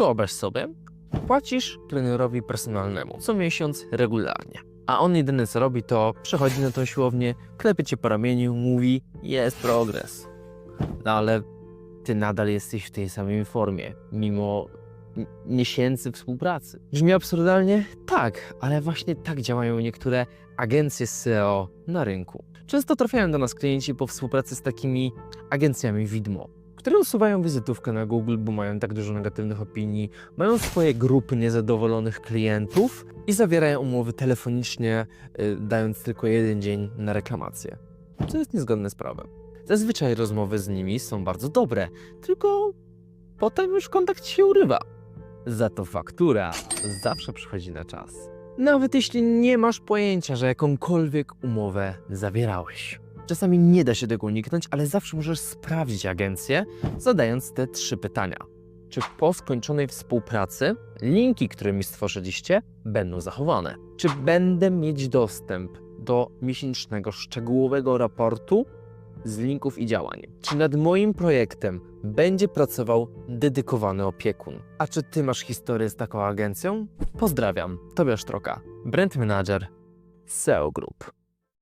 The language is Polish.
Wyobraź sobie, płacisz trenerowi personalnemu co miesiąc regularnie. A on jedyne co robi, to przychodzi na tą siłownię, klepie cię po ramieniu, mówi, jest progres. No ale ty nadal jesteś w tej samej formie, mimo miesięcy współpracy. Brzmi absurdalnie? Tak, ale właśnie tak działają niektóre agencje SEO na rynku. Często trafiają do nas klienci po współpracy z takimi agencjami widmo, które usuwają wizytówkę na Google, bo mają tak dużo negatywnych opinii, mają swoje grupy niezadowolonych klientów i zawierają umowy telefonicznie, y, dając tylko jeden dzień na reklamację. Co jest niezgodne z prawem. Zazwyczaj rozmowy z nimi są bardzo dobre, tylko potem już kontakt się urywa. Za to faktura zawsze przychodzi na czas. Nawet jeśli nie masz pojęcia, że jakąkolwiek umowę zawierałeś. Czasami nie da się tego uniknąć, ale zawsze możesz sprawdzić agencję, zadając te trzy pytania. Czy po skończonej współpracy linki, które mi stworzyliście, będą zachowane? Czy będę mieć dostęp do miesięcznego szczegółowego raportu z linków i działań? Czy nad moim projektem będzie pracował dedykowany opiekun? A czy ty masz historię z taką agencją? Pozdrawiam, Tobiasz Troka, brand manager SEO Group.